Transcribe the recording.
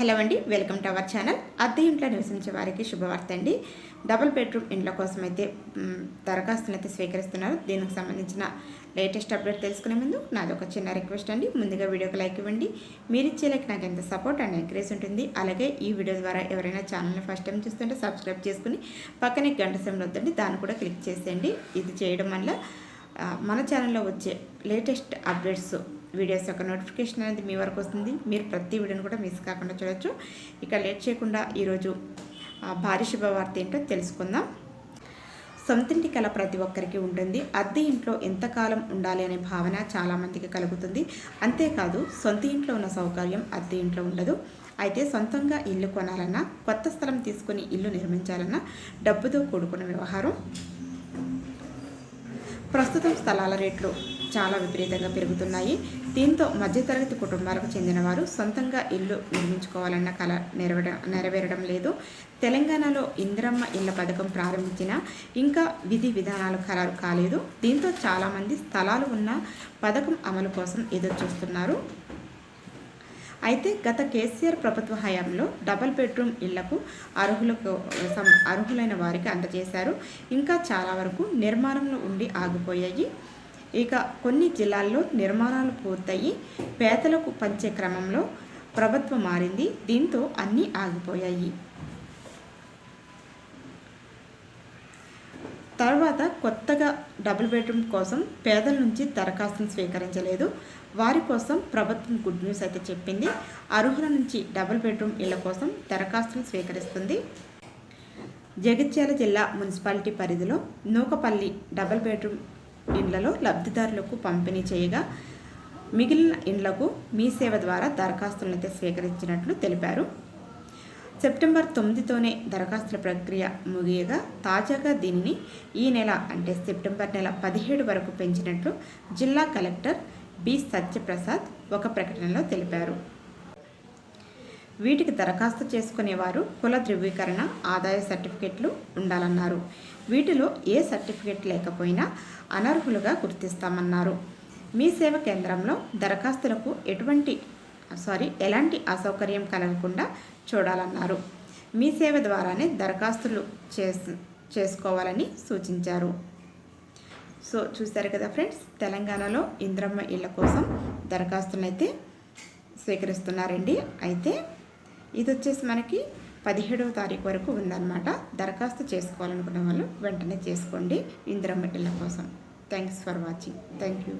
Hello అండి welcome to our channel. అద్దె ఇంట్లో నివసించే వారికి శుభవార్త అండి. డబుల్ బెడ్రూమ్ ఇండ్ల కోసం అయితే దరఖాస్తును అయితే స్వీకరిస్తున్నారు. దీనికి సంబంధించిన లేటెస్ట్ అప్డేట్ తెలుసుకునే ముందు నాది ఒక చిన్న రిక్వెస్ట్ అండి. ముందుగా వీడియోకి లైక్ ఇవ్వండి. మీరు ఇచ్చే లైక్ నాకు ఎంత సపోర్ట్ అండ్ ఎంకరేజ్ ఉంటుంది. అలాగే ఈ వీడియో ద్వారా ఎవరైనా ఛానల్ని ఫస్ట్ టైం చూస్తుంటే సబ్స్క్రైబ్ చేసుకుని పక్కనే గంట సమయంలో వద్దండి. దాన్ని కూడా క్లిక్ చేసేయండి. ఇది చేయడం వల్ల మన ఛానల్లో వచ్చే లేటెస్ట్ అప్డేట్స్ వీడియోస్ యొక్క నోటిఫికేషన్ అనేది మీ వరకు వస్తుంది. మీరు ప్రతి వీడియోని కూడా మిస్ కాకుండా చూడొచ్చు. ఇక లేట్ చేయకుండా ఈరోజు భారీ శుభవార్త ఏంటో తెలుసుకుందాం. సొంతింటి కల ప్రతి ఒక్కరికి ఉంటుంది. అద్దె ఇంట్లో ఎంతకాలం ఉండాలి అనే భావన చాలామందికి కలుగుతుంది. అంతేకాదు సొంత ఇంట్లో ఉన్న సౌకర్యం అద్దె ఇంట్లో ఉండదు. అయితే సొంతంగా ఇల్లు కొనాలన్నా కొత్త స్థలం తీసుకొని ఇల్లు నిర్మించాలన్నా డబ్బుతో కూడుకున్న వ్యవహారం. ప్రస్తుతం స్థలాల రేట్లు చాలా విపరీతంగా పెరుగుతున్నాయి. దీంతో మధ్యతరగతి కుటుంబాలకు చెందినవారు సొంతంగా ఇల్లు నిర్మించుకోవాలన్న కళ నెరవేరడం నెరవేరడం లేదు. తెలంగాణలో ఇందిరమ్మ ఇళ్ళ పథకం ప్రారంభించిన ఇంకా విధి విధానాలు ఖరారు కాలేదు. దీంతో చాలామంది స్థలాలు ఉన్న పథకం అమలు కోసం ఎదురు చూస్తున్నారు అయితే గత కేసీఆర్ ప్రభుత్వ హయాంలో డబల్ బెడ్రూమ్ ఇళ్ళకు అర్హులకు సం- అర్హులైన వారికి అందజేశారు. ఇంకా చాలా వరకు నిర్మాణంలో ఉండి ఆగిపోయాయి. ఇక కొన్ని జిల్లాల్లో నిర్మాణాలు పూర్తయి పేదలకు పంచే క్రమంలో ప్రభుత్వం మారింది. దీంతో అన్నీ ఆగిపోయాయి. తర్వాత కొత్తగా డబుల్ బెడ్రూమ్ కోసం పేదల నుంచి దరఖాస్తును స్వీకరించలేదు. వారి కోసం ప్రభుత్వం గుడ్ న్యూస్ అయితే చెప్పింది. అర్హుల నుంచి డబుల్ బెడ్రూమ్ ఇళ్ళ కోసం దరఖాస్తులు స్వీకరిస్తుంది. జగిత్యాల జిల్లా మున్సిపాలిటీ పరిధిలో నూకపల్లి డబుల్ బెడ్రూమ్ ఇండ్లలో లబ్ధిదారులకు పంపిణీ చేయగా మిగిలిన ఇండ్లకు మీ సేవ ద్వారా దరఖాస్తులను అయితే స్వీకరించినట్లు తెలిపారు. సెప్టెంబర్ తొమ్మిదితోనే దరఖాస్తుల ప్రక్రియ ముగియగా తాజాగా దీనిని ఈ నెల అంటే సెప్టెంబర్ నెల పదిహేడు వరకు పెంచినట్లు జిల్లా కలెక్టర్ బి సత్యప్రసాద్ ఒక ప్రకటనలో తెలిపారు. వీటికి దరఖాస్తు చేసుకునేవారు కుల ధృవీకరణ ఆదాయ సర్టిఫికెట్లు ఉండాలన్నారు. వీటిలో ఏ సర్టిఫికెట్ లేకపోయినా అనర్హులుగా గుర్తిస్తామన్నారు. మీ సేవ కేంద్రంలో దరఖాస్తులకు ఎటువంటి సారీ ఎలాంటి అసౌకర్యం కలగకుండా చూడాలన్నారు. మీ సేవ ద్వారానే దరఖాస్తులు చేసు చేసుకోవాలని సూచించారు. సో చూశారు కదా ఫ్రెండ్స్ తెలంగాణలో ఇంద్రమ్మ ఇళ్ళ కోసం దరఖాస్తులను అయితే స్వీకరిస్తున్నారండి. అయితే ఇది వచ్చేసి మనకి పదిహేడవ తారీఖు వరకు ఉందన్నమాట. దరఖాస్తు చేసుకోవాలనుకున్న వాళ్ళు వెంటనే చేసుకోండి. ఇందిరమ్మ ఇళ్ళ కోసం. Thanks for watching thank you